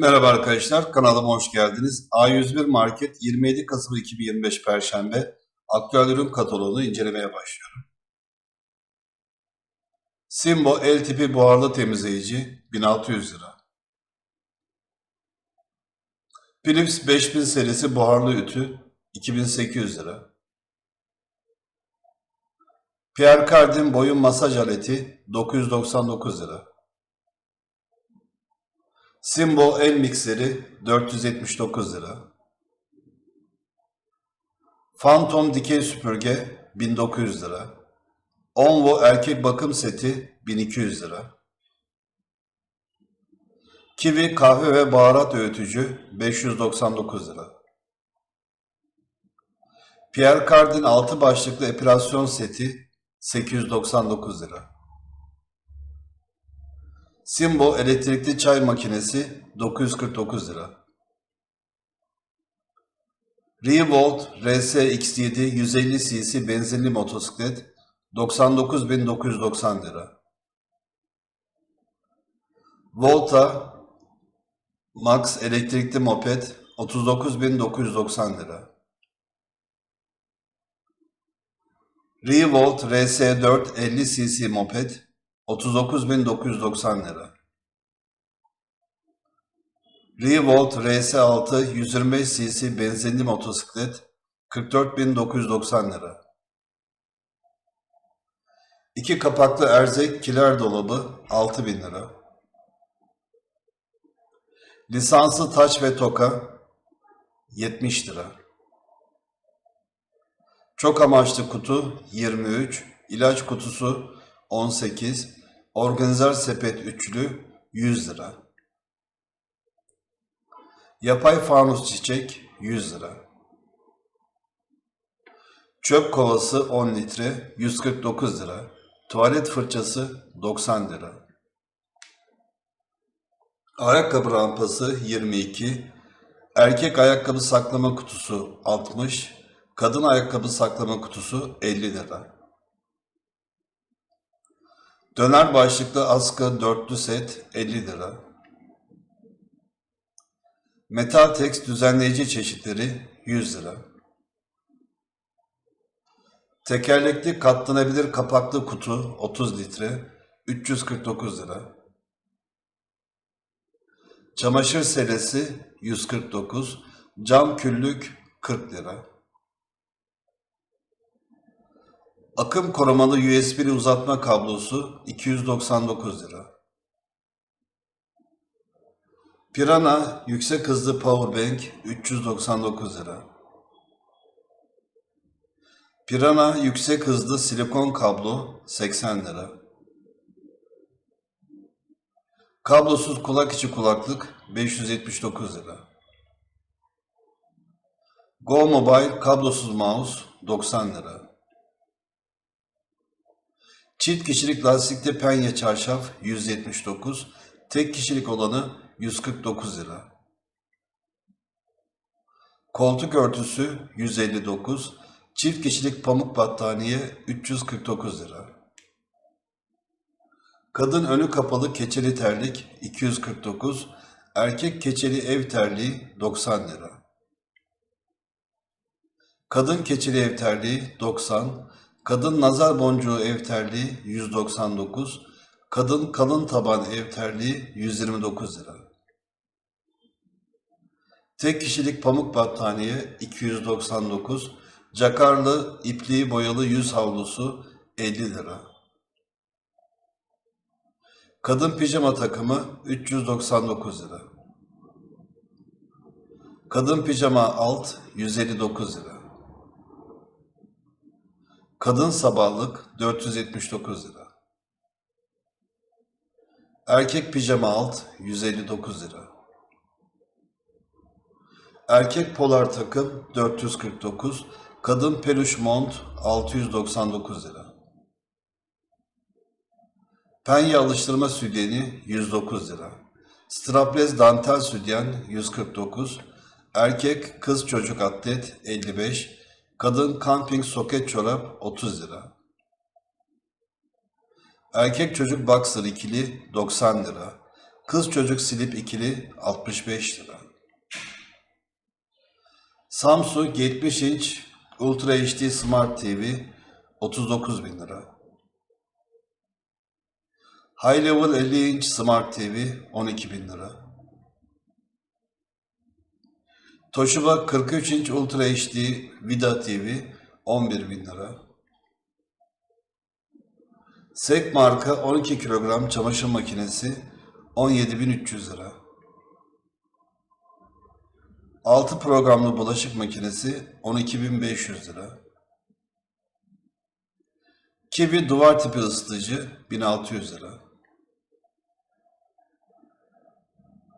Merhaba arkadaşlar, kanalıma hoş geldiniz. A101 Market 27 Kasım 2025 Perşembe aktüel ürün kataloğunu incelemeye başlıyorum. Simbo L tipi buharlı temizleyici 1600 lira. Philips 5000 serisi buharlı ütü 2800 lira. Pierre Cardin boyun masaj aleti 999 lira. Simbo el mikseri 479 lira. Phantom dikey süpürge 1900 lira. Onvo erkek bakım seti 1200 lira. Kiwi kahve ve baharat öğütücü 599 lira. Pierre Cardin 6 başlıklı epilasyon seti 899 lira. Simbo elektrikli çay makinesi 949 lira. Revolt RS-X7 150 cc benzinli motosiklet 99.990 lira. Volta Max elektrikli moped 39.990 lira. Revolt RS4 50 cc moped 39.990 lira. Revolt RS6 125 cc benzinli motosiklet 44.990 lira. İki kapaklı erzek kiler dolabı 6000 lira. Lisanslı taç ve toka 70 lira. Çok amaçlı kutu 23, ilaç kutusu 18, organizer sepet üçlü 100 lira. Yapay fanus çiçek 100 lira. Çöp kovası 10 litre 149 lira. Tuvalet fırçası 90 lira. Ayakkabı rampası 22. Erkek ayakkabı saklama kutusu 60. Kadın ayakkabı saklama kutusu 50 lira. Döner başlıklı askı dörtlü set 50 lira. Metal tekst düzenleyici çeşitleri 100 lira. Tekerlekli katlanabilir kapaklı kutu 30 litre 349 lira. Çamaşır selesi 149, cam küllük 40 lira. Akım korumalı USB uzatma kablosu 299 lira. Pirana yüksek hızlı powerbank 399 lira. Pirana yüksek hızlı silikon kablo 80 lira. Kablosuz kulak içi kulaklık 579 lira. Go Mobile kablosuz mouse 90 lira. Çift kişilik lastikli penye çarşaf 179, tek kişilik olanı 149 lira. Koltuk örtüsü 159, çift kişilik pamuk battaniye 349 lira. Kadın önü kapalı keçeli terlik 249, erkek keçeli ev terliği 90 lira. Kadın keçeli ev terliği 90, kadın nazar boncuğu ev terliği 199, kadın kalın taban ev terliği 129 lira. Tek kişilik pamuk battaniye 299, cakarlı ipliği boyalı yüz havlusu 50 lira. Kadın pijama takımı 399 lira. Kadın pijama alt 159 lira. Kadın sabahlık 479 lira. Erkek pijama alt 159 lira. Erkek polar takım 449, kadın peluş mont 699 lira. Penye alıştırma sütyeni 109 lira. Strapless dantel sütyen 149, erkek kız çocuk atlet 55, kadın camping soket çorap 30 lira. Erkek çocuk boxer ikili 90 lira. Kız çocuk silip ikili 65 lira. Samsung 70 inç Ultra HD Smart TV 39 bin lira. High Level 50 inç Smart TV 12 bin lira. Toshiba 43 inç Ultra HD Vida TV 11 bin lira. Sek marka 12 kilogram çamaşır makinesi 17.300 lira. 6 programlı bulaşık makinesi 12.500 lira. Kiwi duvar tipi ısıtıcı 1600 lira.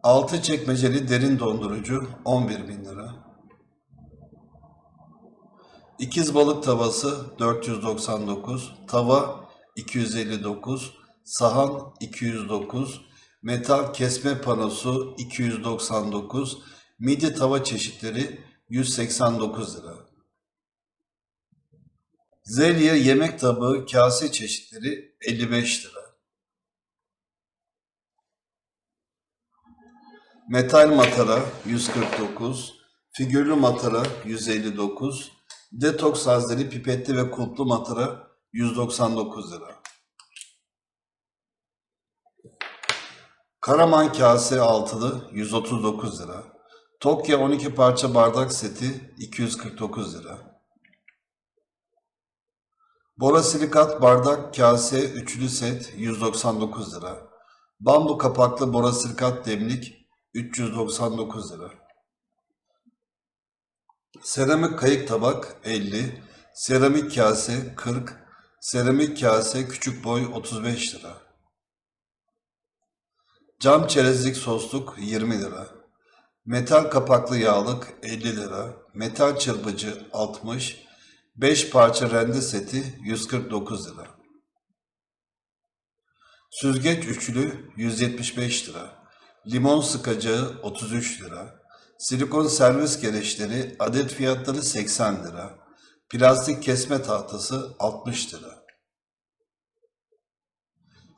6 çekmeceli derin dondurucu 11.000 lira. İkiz balık tavası 499, tava 259, sahan 209, metal kesme panosu 299, midye tava çeşitleri 189 lira. Zelye yemek tabağı kase çeşitleri 55 lira. Metal matara 149, figürlü matara 159, detoks hazneli pipetli ve kulplu matara 199 lira. Karaman kase altılı 139 lira. Tokyo 12 parça bardak seti 249 lira. Borasilikat bardak kase üçlü set 199 lira. Bambu kapaklı borasilikat demlik 399 lira. Seramik kayık tabak 50, seramik kase 40, seramik kase küçük boy 35 lira. Cam çerezlik sosluk 20 lira. Metal kapaklı yağlık 50 lira. Metal çırpıcı 60. 5 parça rende seti 149 lira. Süzgeç üçlü 175 lira. Limon sıkacağı 33 lira. Silikon servis gereçleri adet fiyatları 80 lira. Plastik kesme tahtası 60 lira.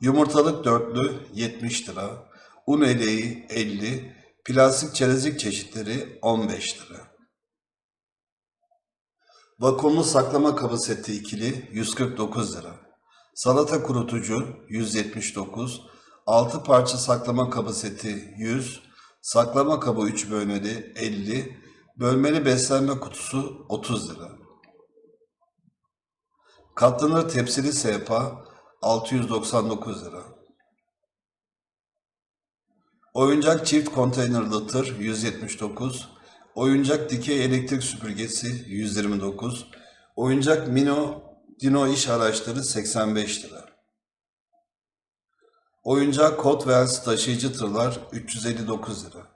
Yumurtalık dörtlü 70 lira. Un eleği 50. Plastik çerezlik çeşitleri 15 lira. Vakumlu saklama kabı seti ikili 149 lira. Salata kurutucu 179. 6 parça saklama kabı seti 100. Saklama kabı 3 bölmeli 50. Bölmeli beslenme kutusu 30 lira. Katlanır tepsili sehpa 699 lira. Oyuncak çift konteynerlı tır 179. Oyuncak dikey elektrik süpürgesi 129. Oyuncak Mino Dino iş araçları 85 lira. Oyuncak Hot Wheels taşıyıcı tırlar 359 lira.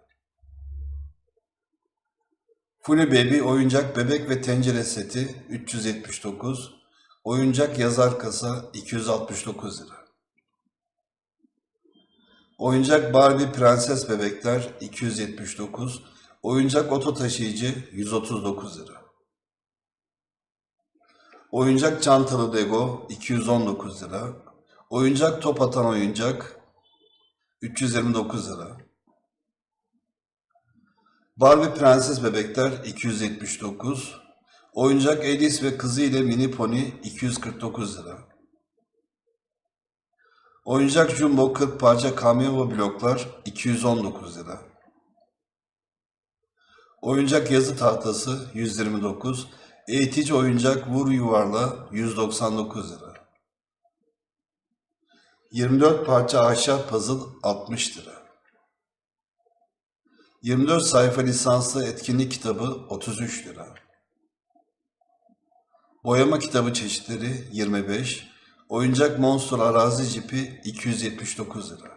Funny Baby oyuncak bebek ve tencere seti 379. Oyuncak yazar kasa 269 lira. Oyuncak Barbie Prenses Bebekler 279. Oyuncak oto taşıyıcı 139 lira. Oyuncak çantalı Lego 219 lira. Oyuncak top atan oyuncak 329 lira. Barbie Prenses Bebekler 279. Oyuncak Alice ve kızı ile mini pony 249 lira. Oyuncak Jumbo 40 parça kamyon bloklar 219 lira. Oyuncak yazı tahtası 129. Eğitici oyuncak vur yuvarla 199 lira. 24 parça ahşap puzzle 60 lira. 24 sayfa lisanslı etkinlik kitabı 33 lira. Boyama kitabı çeşitleri 25. Oyuncak Monster arazi cipi 279 lira.